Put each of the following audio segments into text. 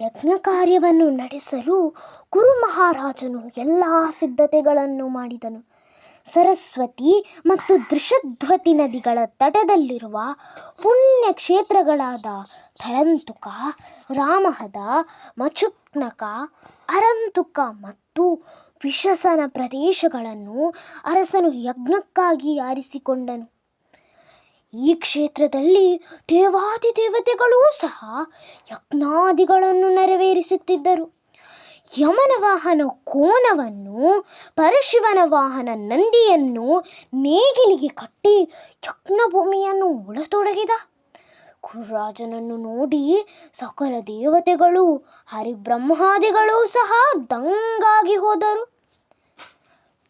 ಯಜ್ಞ ಕಾರ್ಯವನ್ನು ನಡೆಸಲು ಗುರು ಮಹಾರಾಜನು ಎಲ್ಲ ಸಿದ್ಧತೆಗಳನ್ನು ಮಾಡಿದನು. ಸರಸ್ವತಿ ಮತ್ತು ದೃಶದ್ವತಿ ನದಿಗಳ ತಟದಲ್ಲಿರುವ ಪುಣ್ಯ ಕ್ಷೇತ್ರಗಳಾದ ಥರಂತುಕ, ರಾಮಹದ, ಮಚುಕ್ನಕ, ಅರಂತುಕ ಮತ್ತು ವಿಶಸನ ಪ್ರದೇಶಗಳನ್ನು ಅರಸನು ಯಜ್ಞಕ್ಕಾಗಿ ಆರಿಸಿಕೊಂಡನು. ಈ ಕ್ಷೇತ್ರದಲ್ಲಿ ದೇವಾದಿ ದೇವತೆಗಳೂ ಸಹ ಯಜ್ಞಾದಿಗಳನ್ನು ನೆರವೇರಿಸುತ್ತಿದ್ದರು. ಯಮನ ವಾಹನ ಕೋನವನ್ನು ಪರಶಿವನ ವಾಹನ ನಂದಿಯನ್ನು ನೇಗಿಲಿಗೆ ಕಟ್ಟಿ ಯಜ್ಞಭೂಮಿಯನ್ನು ಉಳತೊಡಗಿದ. ಕುರುರಾಜನನ್ನು ನೋಡಿ ಸಕಲ ದೇವತೆಗಳು, ಹರಿಬ್ರಹ್ಮಾದಿಗಳೂ ಸಹ ದಂಗಾಗಿ ಹೋದರು.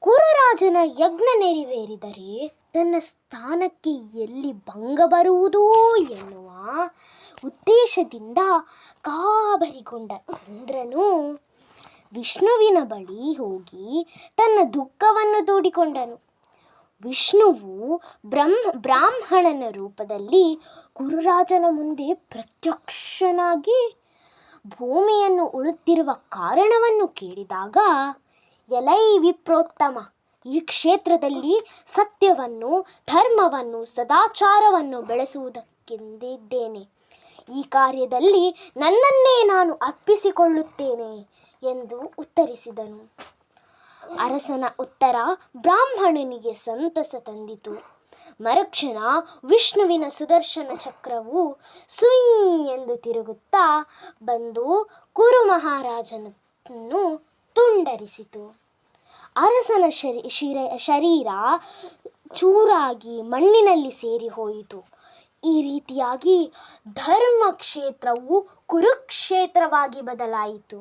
ಕುರುರಾಜನ ಯಜ್ಞ ನೆರವೇರಿದರೆ ತನ್ನ ಸ್ಥಾನಕ್ಕೆ ಎಲ್ಲಿ ಭಂಗ ಬರುವುದೋ ಎನ್ನುವ ಉದ್ದೇಶದಿಂದ ಕಾಬರಿಗೊಂಡ ಇಂದ್ರನು ವಿಷ್ಣುವಿನ ಬಳಿ ಹೋಗಿ ತನ್ನ ದುಃಖವನ್ನು ತೋಡಿಕೊಂಡನು. ವಿಷ್ಣುವು ಬ್ರಹ್ಮ, ಬ್ರಾಹ್ಮಣನ ರೂಪದಲ್ಲಿ ಗುರುರಾಜನ ಮುಂದೆ ಪ್ರತ್ಯಕ್ಷನಾಗಿ ಭೂಮಿಯನ್ನು ಉಳುತ್ತಿರುವ ಕಾರಣವನ್ನು ಕೇಳಿದಾಗ ಎಲೈ ವಿಪ್ರೋತ್ತಮ ಈ ಕ್ಷೇತ್ರದಲ್ಲಿ ಸತ್ಯವನ್ನು, ಧರ್ಮವನ್ನು, ಸದಾಚಾರವನ್ನು ಬೆಳೆಸುವುದಕ್ಕೆಂದಿದ್ದೇನೆ. ಈ ಕಾರ್ಯದಲ್ಲಿ ನನ್ನನ್ನೇ ನಾನು ಅರ್ಪಿಸಿಕೊಳ್ಳುತ್ತೇನೆ ಎಂದು ಉತ್ತರಿಸಿದನು. ಅರಸನ ಉತ್ತರ ಬ್ರಾಹ್ಮಣನಿಗೆ ಸಂತಸ ತಂದಿತು. ಮರುಕ್ಷಣ ವಿಷ್ಣುವಿನ ಸುದರ್ಶನ ಚಕ್ರವು ಸುಯಿ ಎಂದು ತಿರುಗುತ್ತಾ ಬಂದು ಕುರು ಮಹಾರಾಜನನ್ನು ತುಂಡರಿಸಿತು. ಅರಸನ ಶರೀ ಶಿರ ಶರೀರ ಚೂರಾಗಿ ಮಣ್ಣಿನಲ್ಲಿ ಸೇರಿ ಹೋಯಿತು. ಈ ರೀತಿಯಾಗಿ ಧರ್ಮ ಕ್ಷೇತ್ರವು ಕುರುಕ್ಷೇತ್ರವಾಗಿ ಬದಲಾಯಿತು.